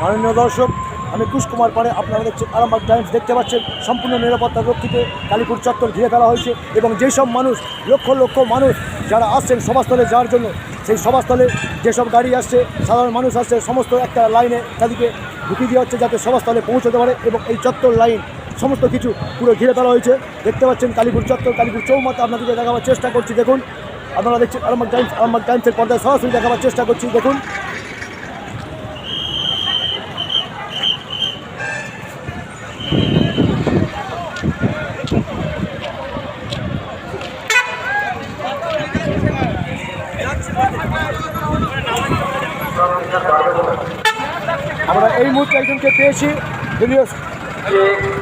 মাননীয় দর্শক, আমি কুশ কুমার পাড়ে আপনারা দেখছেন আরামবাগ টাইমস। দেখতে পাচ্ছেন সম্পূর্ণ নিরাপত্তা রক্ষিতে কালীপুর চত্বর ঘিরে ফেলা হয়েছে এবং যেসব মানুষ, লক্ষ লক্ষ মানুষ যারা আসছেন সভাস্থলে যাওয়ার জন্য, সেই সভাস্থলে যেসব গাড়ি আসছে, সাধারণ মানুষ আসছে, সমস্ত একটা লাইনে তাদেরকে ঢুকিয়ে দেওয়া হচ্ছে যাতে সভাস্থলে পৌঁছতে পারে এবং এই চত্বর লাইন সমস্ত কিছু পুরো ঘিরে ফেলা হয়েছে। দেখতে পাচ্ছেন কালীপুর চত্বর, কালীপুর চৌমাথা আপনাদেরকে দেখাবার চেষ্টা করছি, দেখুন। আপনারা দেখছেন আরামবাগ টাইমস, আরামবাগ টাইমসের পর্দায় সরাসরি দেখাবার চেষ্টা করছি, দেখুন। আমরা এই মুহূর্তে একজনকে পেয়েছি দলীয়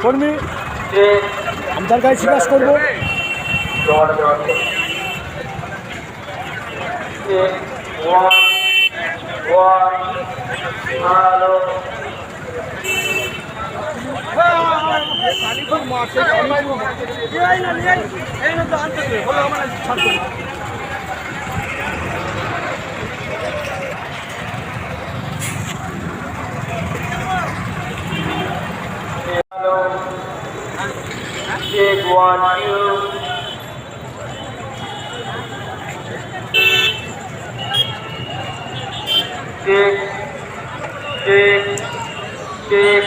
কর্মী তার কাছে জিজ্ঞাসা করব Door, door. Check. One, one. Hello. Hello. Check one, two. Check, check, check,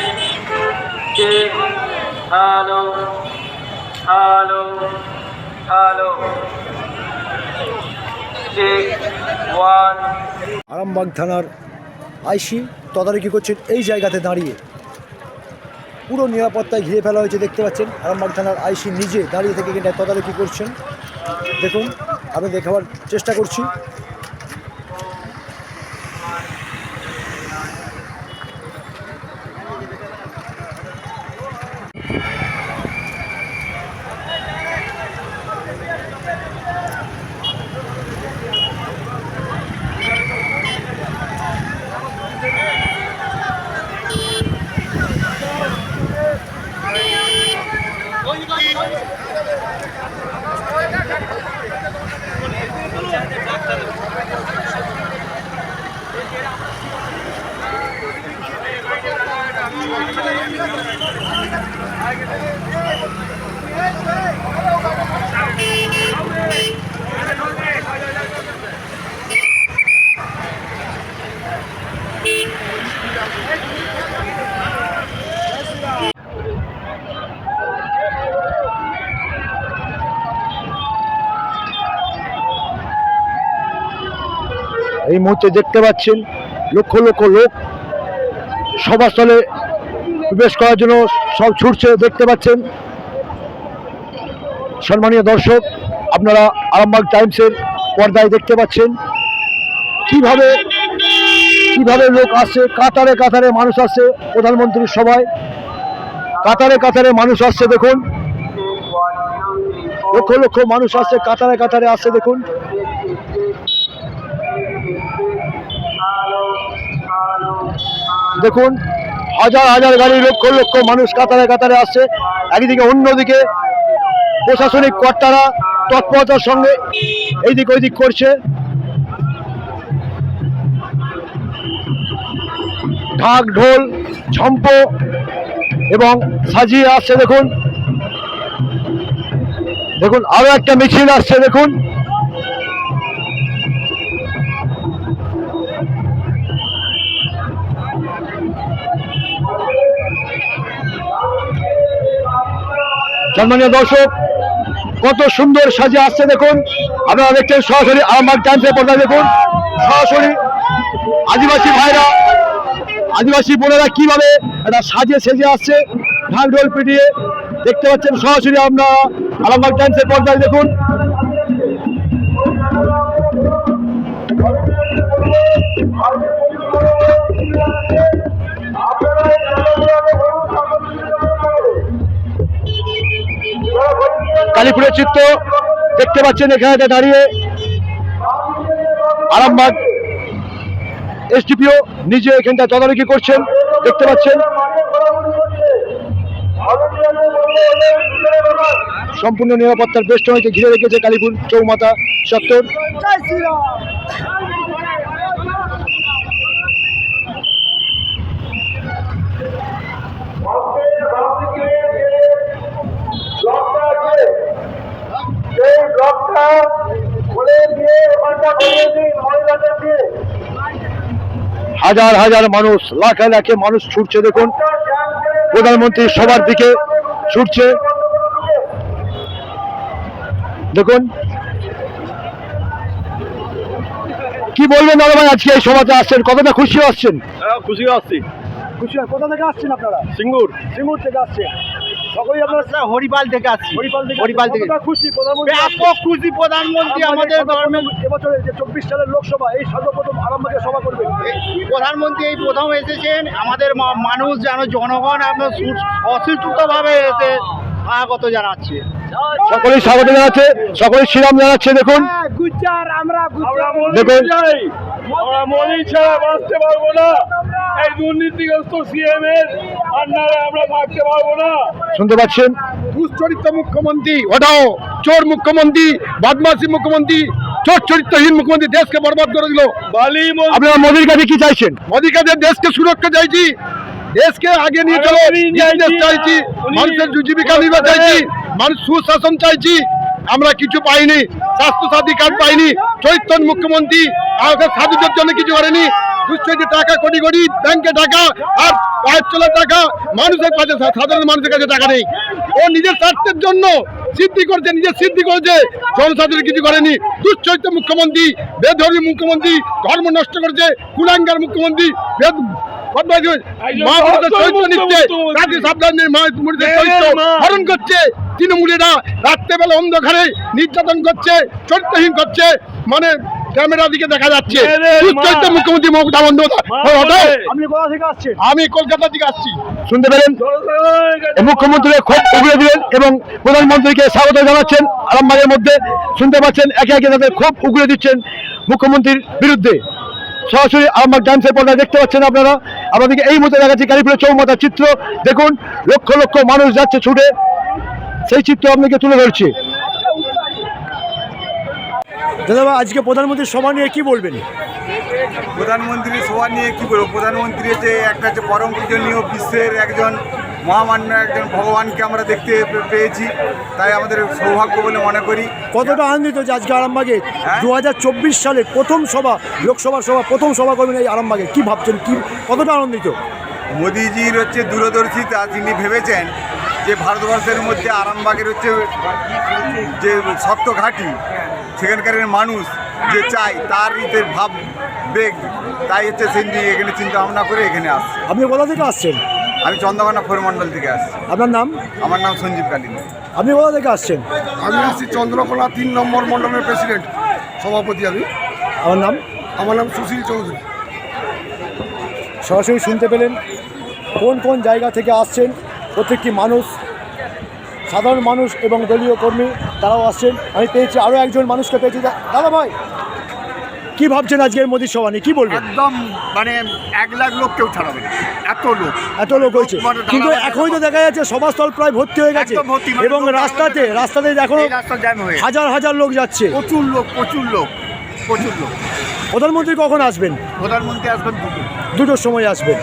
check. Hello, hello, hello. Check one. Arambagh থানার আইসি তদারকি করছেন এই জায়গাতে দাঁড়িয়ে পুরো নিরাপত্তায় ঘিরে ফেলা হয়েছে, দেখতে পাচ্ছেন। আরামবাগ থানার আইসি নিজে দাঁড়িয়ে থেকে কিন্তু তদারকি করছেন। দেখুন, আমি দেখাবার চেষ্টা করছি। এই মুহূর্তে দেখতে পাচ্ছেন লক্ষ লক্ষ লোক সভাস্থলে প্রবেশ করার জন্য সব ছুটছে, দেখতে পাচ্ছেন। সম্মানীয় দর্শক, আপনারা আরামবাগ টাইমসের পর্দায় দেখতে পাচ্ছেন। কীভাবে কীভাবে লোক আসছে, কাতারে কাতারে মানুষ আসছে প্রধানমন্ত্রীর সভায়। কাতারে কাতারে মানুষ আসছে, দেখুন। লক্ষ লক্ষ মানুষ আসছে, কাতারে কাতারে আসছে, দেখুন। দেখুন হাজার হাজার গাড়ি, লক্ষ লক্ষ মানুষ কাতারে কাতারে আসছে। একদিকে অন্যদিকে প্রশাসনিক কর্তারা তৎপরতার সঙ্গে এইদিক ওইদিক করছে। ঢাক, ঢোল, ঝম্প এবং সাজিয়ে আসছে, দেখুন। দেখুন, আরও একটা মিছিল আসছে, দেখুন। সম্মানীয় দর্শক, কত সুন্দর সাজে আসছে দেখুন। আপনারা দেখছেন সরাসরি আমার টাইমসের পর্দায় দেখুন। সরাসরি আদিবাসী ভাইরা, আদিবাসী বোনেরা কীভাবে একটা সাজে সেজে আসছে ঢাক ঢোল পিটিয়ে, দেখতে পাচ্ছেন সরাসরি আমরা আরামবাগ টাইমসের পর্দায় দেখুন। কালীপুরের চিত্র দেখতে পাচ্ছেন এখানে দাঁড়িয়ে আরামবাগ এসডিপিও নিজে এখানটা তদারকি করছেন, দেখতে পাচ্ছেন। সম্পূর্ণ নিরাপত্তার বেষ্টনীতে ঘিরে রেখেছে কালীপুর চৌমাতা চত্বর। হাজার হাজার মানুষ লাখে লাখে মানুষ ছুটছে দেখুন। প্রধানমন্ত্রী সবার দিকে ছুটছে। দেখুন। কি বলবেন দাদা ভাই আজকে এই সমাজে আসছেন? কতটা খুশি আসছেন হ্যাঁ খুশি আসছি খুশি কোথা থেকে আসছেন আপনারা? সিঙ্গুর। সিঙ্গুর থেকে আসছেন। সকলেই আপনারা হরিপাল থেকে আসছি। হরিপাল থেকে হরিপাল থেকে। খুশি প্রধানমন্ত্রী ব্যাপক খুশি প্রধানমন্ত্রী আমাদের ধর্মের এবছরে যে চব্বিশ সালের লোকসভা এই সর্বপ্রথম আরামবাগে সভা করবেন প্রধানমন্ত্রী এই প্রথম এসেছেন। আমাদের মানুষ যেন জনগণ আমরা অসুস্থভাবে এসে স্বাগত জানাচ্ছে। সকলেই স্বাগত জানাচ্ছে। সকলেই শ্রীরাম জানাচ্ছে দেখুন। গুজ্জার আমরা দেখুন। আমরা মোদি ছাড়া বাঁচতে পারব না। এই দুর্নীতিগ্রস্ত সিএম এর আন্ডারে আমরা থাকতে পারব না। শুনতে পাচ্ছেন? দুশ্চরিত্র মুখ্যমন্ত্রী ওটাও চোর মুখ্যমন্ত্রী বদমাসি মুখ্যমন্ত্রী চোর চরিত্রহীন মুখ্যমন্ত্রী দেশকে বরবাদ করে দিল। আপনারা মোদির কাছে কি চাইছেন? মোদী কাছে দেশকে সুরক্ষা চাইছি দেশকে আগে নিয়ে চলো। চাইছি, চাইছি মানুষের জীবিকা নির্বাহ চাইছি মানুষ সুশাসন চাইছি। আমরা কিছু পাইনি স্বাস্থ্য সাথী কার্ড পাইনি চৈতন্য মুখ্যমন্ত্রী আমাদের সাধুদের জন্য কিছু করেনি। দুশ্চরিত্র টাকা কোটি কোটি ব্যাংকে টাকা আর পায়ের চলার টাকা মানুষের কাছে সাধারণ মানুষের কাছে টাকা নেই। ও নিজের স্বার্থের জন্য সিদ্ধি করেছে নিজের সিদ্ধি করেছে। জনসাধারণ কিছু করেনি। দুশ্চরিত্র মুখ্যমন্ত্রী বেধর্মী মুখ্যমন্ত্রী ধর্ম নষ্ট করেছে কুলাঙ্গার মুখ্যমন্ত্রী বেদ হরণ করছে তৃণমূলীরা রাত্রেবেলা অন্ধকারে নির্যাতন করছে চরিত্রহীন করছে। মানে ক্যামেরা দিকে দেখা যাচ্ছে। মুখ্যমন্ত্রী মমতা বন্দ্যোপাধ্যায়। হ্যাঁ, আমি কলকাতা থেকে আসছি? শুনতে পেলেন? মুখ্যমন্ত্রী খুব উগড়ে দিলেন এবং প্রধানমন্ত্রীকে স্বাগত জানাচ্ছেন আরামবাগের মধ্যে। শুনতে পাচ্ছেন একে একে তাদের খুব উগড়ে দিচ্ছেন মুখ্যমন্ত্রীর বিরুদ্ধে। সরাসরি আরামবাগ ডান্সের পর্দায় দেখতে পাচ্ছেন আপনারা। আমাদেরকে এই মুহূর্তে দেখাচ্ছি কালীপুরের চৌমাতার চিত্র। দেখুন লক্ষ লক্ষ মানুষ যাচ্ছে ছুটে। সেই চিত্র আপনাকে তুলে ধরছি। দাদা আজকে প্রধানমন্ত্রীর সভা নিয়ে কি বলবেন? প্রধানমন্ত্রী সভা নিয়ে কি বলব? প্রধানমন্ত্রী হচ্ছে একটা হচ্ছে পরম পূজনীয় বিশ্বের একজন মহামান্য একজন ভগবানকে আমরা দেখতে পেয়েছি তাই আমাদের সৌভাগ্য বলে মনে করি। কতটা আনন্দিত যে আজকে আরামবাগে দু হাজার চব্বিশ সালের প্রথম সভা লোকসভা সভা প্রথম সভা করবেন এই আরামবাগে। কি ভাবছেন? কি কতটা আনন্দিত? মোদিজির হচ্ছে দূরদর্শিতা তিনি ভেবেছেন যে ভারতবর্ষের মধ্যে আরামবাগের হচ্ছে যে শক্ত ঘাঁটি সেখানকার মানুষ যে চাই তার ইতে ভাব বেগ তাই হচ্ছে সেই নিয়ে এখানে চিন্তা ভাবনা করে এখানে আসছে। আপনি কোথা থেকে আসছেন? আমি চন্দ্রকোনা ফোরমণ্ডল থেকে আসছি। আপনার নাম? আমার নাম সঞ্জীব কালী আপনি কোথা থেকে আসছেন? আমি আসছি চন্দ্রকোনা তিন নম্বর মণ্ডলের প্রেসিডেন্ট সভাপতি আমি। আমার নাম? আমার নাম সুশীল চৌধুরী। সরাসরি শুনতে পেলেন কোন কোন জায়গা থেকে আসছেন প্রত্যেকটি মানুষ সাধারণ মানুষ এবং দলীয় কর্মী তারাও আসছেন। আমি পেয়েছি আরও একজন মানুষকে পেয়েছি। দাদা ভাই কি ভাবছেন আজকের মোদীর সভা নিয়ে? কি বলবেন? একদম মানে এক লাখ লোক কেউ ছাড়াবে না। এত লোক। এত লোক হয়েছে। মানে কিন্তু এখনই তো দেখা যাচ্ছে সভাস্থল প্রায় ভর্তি হয়ে গেছে। একদম ভর্তি, মানে এবং লোক রাস্তাতে রাস্তাতে দেখো এই রাস্তা জ্যাম হয়ে হাজার হাজার লোক যাচ্ছে। প্রচুর লোক প্রচুর লোক প্রচুর লোক। প্রধানমন্ত্রী কখন আসবেন? প্রধানমন্ত্রী আসবেন দুটো। দুটোর সময় আসবেন।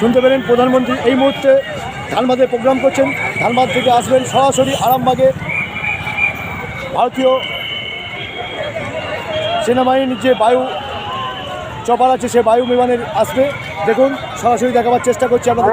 শুনতে পেলেন প্রধানমন্ত্রী এই মুহূর্তে ধানবাদে প্রোগ্রাম করছেন। ধানবাদ থেকে আসবেন সরাসরি আরামবাগে। ভারতীয় সেনাবাহিনীর যে বায়ু চপার আছে, সে বায়ু বিমানের আসবে। দেখুন, সরাসরি দেখাবার চেষ্টা করছি দিন।